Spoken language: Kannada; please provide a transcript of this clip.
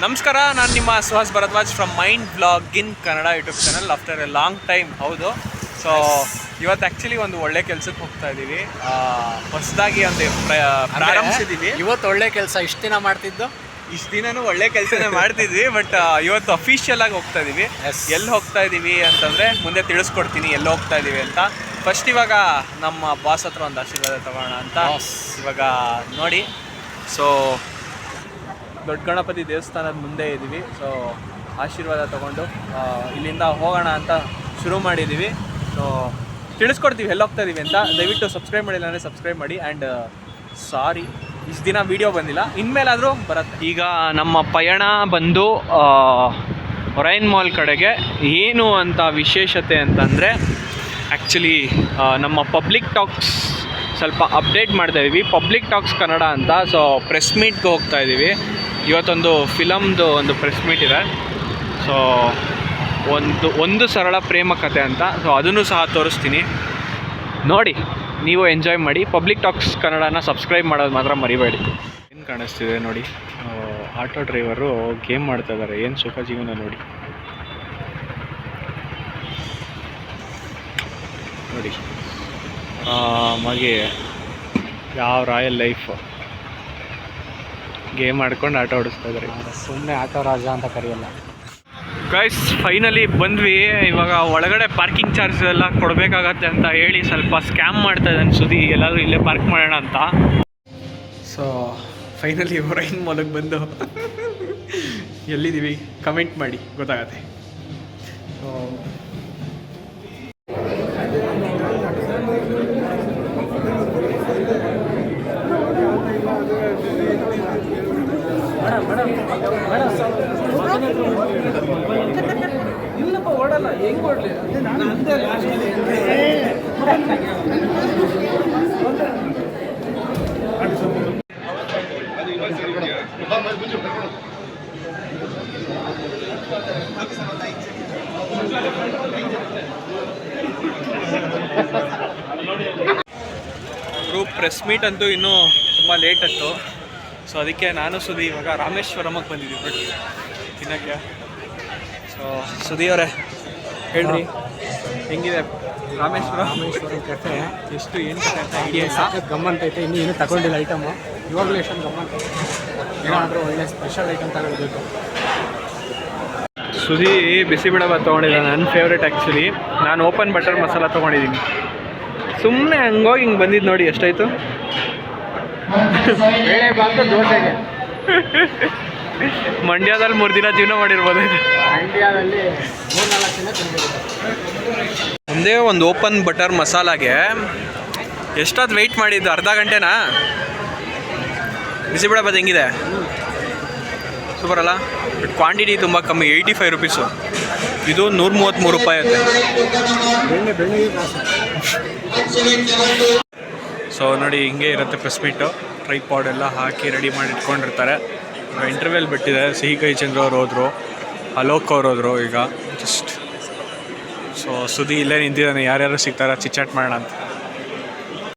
ನಮಸ್ಕಾರ ನಾನು ನಿಮ್ಮ Suhas Bharadwaj from mind blog in Kannada YouTube channel after a long time ಹೌದು. ಸೊ ಇವತ್ತು ಆ್ಯಕ್ಚುಲಿ ಒಂದು ಒಳ್ಳೆ ಕೆಲಸಕ್ಕೆ ಹೋಗ್ತಾ ಇದ್ದೀವಿ ಹೊಸದಾಗಿ ಒಂದು ಪ್ರ- ಪ್ರಾರಂಭಿಸಿದ್ದೀವಿ ಇವತ್ತು ಒಳ್ಳೆ ಕೆಲಸ ಇಷ್ಟು ದಿನ ಮಾಡ್ತಿದ್ದು? ಇಷ್ಟು ದಿನನೂ ಒಳ್ಳೆ ಕೆಲಸನೇ ಮಾಡ್ತಿದ್ವಿ ಬಟ್ ಇವತ್ತು ಅಫಿಷಿಯಲ್ ಆಗಿ ಹೋಗ್ತಾ ಇದ್ದೀವಿ Yes. ಎಲ್ಲಿ ಹೋಗ್ತಾ ಇದ್ದೀವಿ ಅಂತಂದರೆ ಮುಂದೆ ತಿಳಿಸ್ಕೊಡ್ತೀನಿ ಎಲ್ಲಿ ಹೋಗ್ತಾ ಇದ್ದೀವಿ ಅಂತ. ಫಸ್ಟ್ ಇವಾಗ ನಮ್ಮ ಬಾಸ್ ಹತ್ರ ಒಂದು ಆಶೀರ್ವಾದ ತಗೋಣ ಅಂತ. Boss. ಇವಾಗ ನೋಡಿ. ಸೊ ದೊಡ್ಡ ಗಣಪತಿ ದೇವಸ್ಥಾನದ ಮುಂದೆ ಇದ್ದೀವಿ ಸೊ ಆಶೀರ್ವಾದ ತಗೊಂಡು ಇಲ್ಲಿಂದ ಹೋಗೋಣ ಅಂತ ಶುರು ಮಾಡಿದ್ದೀವಿ ಸೊ ತಿಳಿಸ್ಕೊಡ್ತೀವಿ ಎಲ್ಲಿ ಹೋಗ್ತಾ ಇದೀವಿ ಅಂತ. ದಯವಿಟ್ಟು ಸಬ್ಸ್ಕ್ರೈಬ್ ಮಾಡಿಲ್ಲ ಅಂದರೆ ಸಬ್ಸ್ಕ್ರೈಬ್ ಮಾಡಿ. ಆ್ಯಂಡ್ ಸಾರಿ ಇಷ್ಟು ದಿನ ವೀಡಿಯೋ ಬಂದಿಲ್ಲ. ಇನ್ಮೇಲಾದರೂ ಬರುತ್ತೆ. ಈಗ ನಮ್ಮ ಪಯಣ ಬಂದು ರೈನ್ ಮಾಲ್ ಕಡೆಗೆ. ಏನು ಅಂತ ವಿಶೇಷತೆ ಅಂತಂದರೆ ಆ್ಯಕ್ಚುಲಿ ನಮ್ಮ ಪಬ್ಲಿಕ್ ಟಾಕ್ಸ್ ಸ್ವಲ್ಪ ಅಪ್ಡೇಟ್ ಮಾಡ್ತಾ ಇದ್ದೀವಿ ಪಬ್ಲಿಕ್ ಟಾಕ್ಸ್ ಕನ್ನಡ ಅಂತ. ಸೊ ಪ್ರೆಸ್ ಮೀಟ್ಗೆ ಹೋಗ್ತಾ ಇದ್ದೀವಿ ಇವತ್ತೊಂದು ಫಿಲಮ್ದು ಒಂದು ಪ್ರೆಸ್ ಮೀಟ್ ಇದೆ. ಸೊ ಒಂದು ಒಂದು ಸರಳ ಪ್ರೇಮ ಕಥೆ ಅಂತ. ಸೊ ಅದನ್ನು ಸಹ ತೋರಿಸ್ತೀನಿ. ನೋಡಿ, ನೀವು ಎಂಜಾಯ್ ಮಾಡಿ. ಪಬ್ಲಿಕ್ ಟಾಕ್ಸ್ ಕನ್ನಡನ ಸಬ್ಸ್ಕ್ರೈಬ್ ಮಾಡೋದು ಮಾತ್ರ ಮರಿಬೇಡಿ. ಏನು ಕಾಣಿಸ್ತಿದೆ ನೋಡಿ. ಆಟೋ ಡ್ರೈವರು ಗೇಮ್ ಮಾಡ್ತಾ ಇದ್ದಾರೆ. ಏನು ಸುಖ ಜೀವನ ನೋಡಿ. ನೋಡಿ. ಮಗೆ ಯಾವ ರಾಯಲ್ ಲೈಫ್. ಗೇಮ್ ಆಡ್ಕೊಂಡು ಆಟ ಆಡಿಸ್ತಾ ಇದ್ದಾರೆ. ಸುಮ್ಮನೆ ಆಟೋ ರಾಜ ಅಂತ ಕರೆಯಲ್ಲ. ಗೈಸ್ ಫೈನಲಿ ಬಂದ್ವಿ. ಇವಾಗ ಒಳಗಡೆ ಪಾರ್ಕಿಂಗ್ ಚಾರ್ಜ್ ಎಲ್ಲ ಕೊಡಬೇಕಾಗತ್ತೆ ಅಂತ ಹೇಳಿ ಸ್ವಲ್ಪ ಸ್ಕ್ಯಾಮ್ ಮಾಡ್ತಾ ಇದ್ದಾನೆ ಸುದಿ ಎಲ್ಲಾದರೂ ಇಲ್ಲೇ ಪಾರ್ಕ್ ಮಾಡೋಣ ಅಂತ. ಸೊ ಫೈನಲಿ ಬ್ರೈನ್ ಮೊಲಗೆ ಬಂದು ಎಲ್ಲಿದ್ದೀವಿ? ಕಮೆಂಟ್ ಮಾಡಿ. ಗೊತ್ತಾಗತ್ತೆ. ಸೊ ಗ್ರೂಪ್ ಪ್ರೆಸ್ ಮೀಟ್ ಅಂತೂ ಇನ್ನೂ ತುಂಬ ಲೇಟ್ ಆಯಿತು. ಸೊ ಅದಕ್ಕೆ ನಾನು ಸುದಿ ಇವಾಗ ರಾಮೇಶ್ವರಮಗೆ ಬಂದಿದ್ದೀವಿ ಬಿಡಿ ತಿನ್ನೋಕ್ಕೆ ಸೊ ಸುದಿ ಅವರೇ ಹೇಳ್ರಿ. ಹೆಂಗಿದೆ? ರಾಮೇಶ್ವರ? ರಾಮೇಶ್ವರ ಕಥೆ ಎಷ್ಟು ಏನು ಕತೆ ಅಂತ ಐಡಿಯಾ ಗಮ್ಮಂತ ಐತೆ ಇನ್ನೂ ಏನು ತಗೊಂಡಿಲ್ಲ ಐಟಮು ಇವಾಗಲೂ ಎಷ್ಟೊಂದು ಗಮ್ಮಂತ ಏನಾದರೂ ಒಳ್ಳೆ ಸ್ಪೆಷಲ್ ಐಟಮ್ ತಗೊಳ್ಬೇಕು. ಸುದಿ ಬಿಸಿಬೇಳೆಬಾತ್ ತೊಗೊಂಡಿಲ್ಲ ನನ್ನ ಫೇವ್ರೇಟ್ ಆ್ಯಕ್ಚುಲಿ ನಾನು ಓಪನ್ ಬಟರ್ ಮಸಾಲ ತೊಗೊಂಡಿದ್ದೀನಿ. ಸುಮ್ಮನೆ ಹಂಗೋಗಿ ಹಿಂಗೆ ಬಂದಿದ್ದು ನೋಡಿ ಎಷ್ಟಾಯಿತು? ಬೇಳೆ ದೋಸೆಗೆ. ಮಂಡ್ಯದಲ್ಲಿ ಮೂರು ದಿನ ಜೀವನ ಮಾಡಿರ್ಬೋದು. ಇದು ಇಂಡಿಯಾದಲ್ಲಿ ಮೂರ್ನಾಲ್ಕು ದಿನ ತಿನ್ಬೇಕು ಒಂದೇ ಒಂದು ಓಪನ್ ಬಟರ್ ಮಸಾಲಾಗೆ ಎಷ್ಟೊತ್ತು ವೆಯ್ಟ್ ಮಾಡಿದ್ದು? ಅರ್ಧ ಗಂಟೆನಾ? ಬಿಸಿಬೇಳೆಬಾತ್ ಹೆಂಗಿದೆ? ಸೂಪರ್ ಅಲ್ಲ? ಬಟ್ ಕ್ವಾಂಟಿಟಿ ತುಂಬ ಕಮ್ಮಿ ಏಯ್ಟಿ ಫೈವ್ ರುಪೀಸು ಇದು ನೂರ ಮೂವತ್ತ್ಮೂರು ರೂಪಾಯಿ ಐತೆ ಬೆಣ್ಣೆಗೆ ಸೊ ನೋಡಿ ಹಿಂಗೆ ಇರುತ್ತೆ ಪ್ರೆಸ್ ಟ್ರೈ ಟ್ರೈಪಾಡ್ ಎಲ್ಲ ಹಾಕಿ ರೆಡಿ ಮಾಡಿ ಇಟ್ಕೊಂಡಿರ್ತಾರೆ ಇಂಟರ್ವ್ಯೂಲ್ ಬಿಟ್ಟಿದೆ ಸಿಹಿ ಕೈ ಚಂದ್ರ ಅವ್ರು ಹೋದರು. ಅಲೋಕ್ ಅವ್ರು ಹೋದರು ಈಗ. ಜಸ್ಟ್ ಸೊ ಸುದಿ ಇಲ್ಲೇ ನಿಂತಿದ್ದಾನೆ. ಯಾರ್ಯಾರು ಸಿಗ್ತಾರ? ಚಿಚ್ಚಾಟ್ ಮಾಡೋಣ ಅಂತ.